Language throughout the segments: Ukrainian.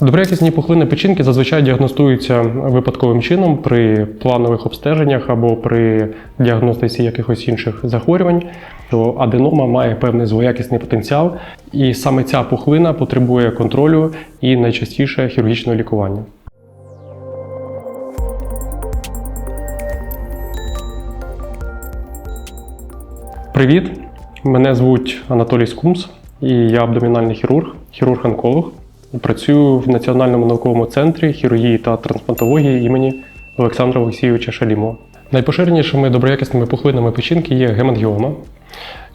Доброякісні пухлини печінки зазвичай діагностуються випадковим чином при планових обстеженнях або при діагностиці якихось інших захворювань. Що аденома має певний злоякісний потенціал, і саме ця пухлина потребує контролю і найчастіше хірургічного лікування. Привіт! Мене звуть Анатолій Скумс, і я абдомінальний хірург, хірург-онколог. Працюю в Національному науковому центрі хірургії та трансплантології імені Олександра Олексійовича Шалімова. Найпоширенішими доброякісними пухлинами печінки є гемангіома,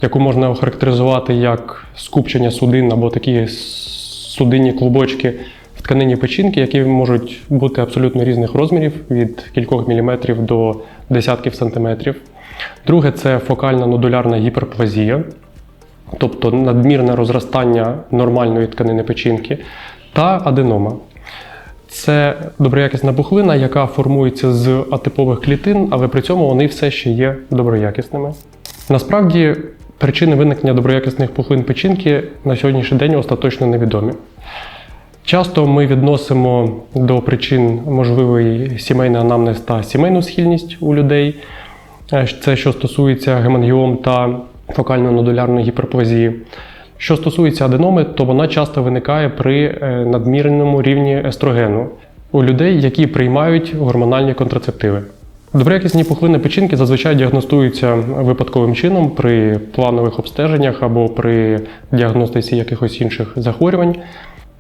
яку можна охарактеризувати як скупчення судин або такі судинні клубочки в тканині печінки, які можуть бути абсолютно різних розмірів від кількох міліметрів до десятків сантиметрів. Друге це фокальна нодулярна гіперплазія, тобто надмірне розростання нормальної тканини печінки, та аденома. Це доброякісна пухлина, яка формується з атипових клітин, але при цьому вони все ще є доброякісними. Насправді, причини виникнення доброякісних пухлин печінки на сьогоднішній день остаточно невідомі. Часто ми відносимо до причин можливий сімейний анамнез та сімейну схильність у людей. Е, Це що стосується гемангіом та фокально-нодулярної гіперплазії. Що стосується аденоми, то вона часто виникає при е, надмірному рівні естрогену у людей, які приймають гормональні контрацептиви. Доброякісні пухлини печінки зазвичай діагностуються випадковим чином при планових обстеженнях або при діагностиці якихось інших захворювань.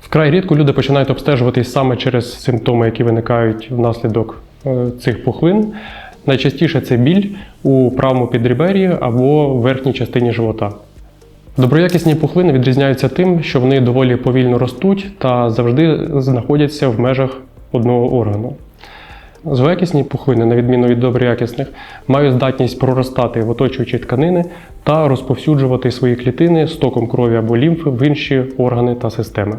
Вкрай рідко люди починають обстежуватись саме через симптоми, які виникають внаслідок е, цих пухлин. Найчастіше це біль у правому підребер'ї або верхній частині живота. Доброякісні пухлини відрізняються тим, що вони доволі повільно ростуть та завжди знаходяться в межах одного органу. Злоякісні пухлини, на відміну від доброякісних, мають здатність проростати в оточуючі тканини та розповсюджувати свої клітини стоком крові або лімфи в інші органи та системи.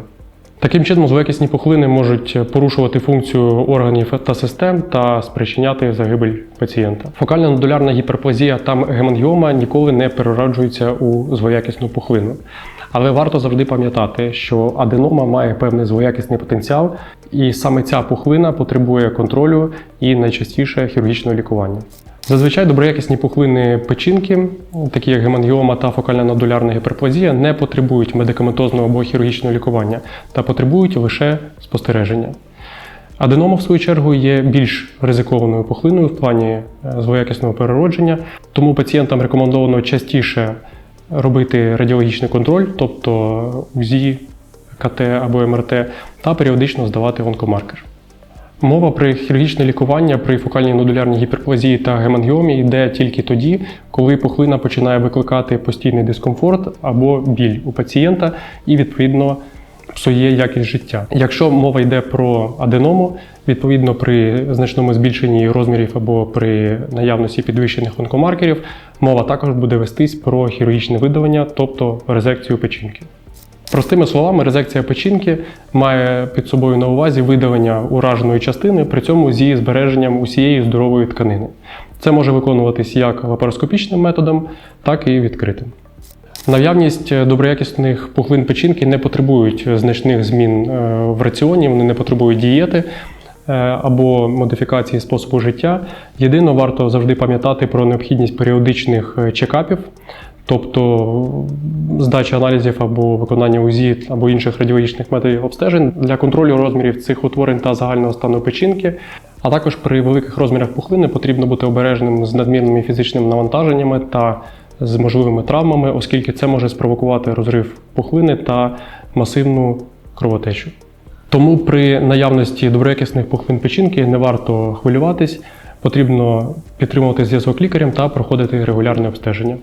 Таким чином, злоякісні пухлини можуть порушувати функцію органів та систем та спричиняти загибель пацієнта. Фокальна нодулярна гіперплазія та гемангіома ніколи не перероджуються у злоякісну пухлину. Але варто завжди пам'ятати, що аденома має певний злоякісний потенціал, і саме ця пухлина потребує контролю і найчастіше хірургічного лікування. Зазвичай доброякісні пухлини печінки, такі як гемангіома та фокальна нодулярна гіперплазія, не потребують медикаментозного або хірургічного лікування та потребують лише спостереження. Аденома, в свою чергу, є більш ризикованою пухлиною в плані е, злоякісного переродження, тому пацієнтам рекомендовано частіше робити радіологічний контроль, тобто УЗІ, КТ або МРТ, та періодично здавати онкомаркер. Мова про хірургічне лікування при фокальній нодулярній гіперплазії та гемангіомі йде тільки тоді, коли пухлина починає викликати постійний дискомфорт або біль у пацієнта і відповідно псує якість життя. Якщо мова йде про аденому, відповідно при значному збільшенні розмірів або при наявності підвищених онкомаркерів, мова також буде вестись про хірургічне видалення, тобто резекцію печінки. Простими словами, резекція печінки має під собою на увазі видалення ураженої частини, при цьому зі збереженням усієї здорової тканини. Це може виконуватись як лапароскопічним методом, так і відкритим. Наявність доброякісних пухлин печінки не потребують значних змін е, в раціоні, вони не потребують дієти е, або модифікації способу життя. Єдино варто завжди пам'ятати про необхідність періодичних е, чекапів, тобто здача аналізів або виконання УЗІ або інших радіологічних методів обстежень для контролю розмірів цих утворень та загального стану печінки. А також при великих розмірах пухлини потрібно бути обережним з надмірними фізичними навантаженнями та з можливими травмами, оскільки це може спровокувати розрив пухлини та масивну кровотечу. Тому при наявності доброякісних пухлин печінки не варто хвилюватись, потрібно підтримувати зв'язок лікарем та проходити регулярне обстеження.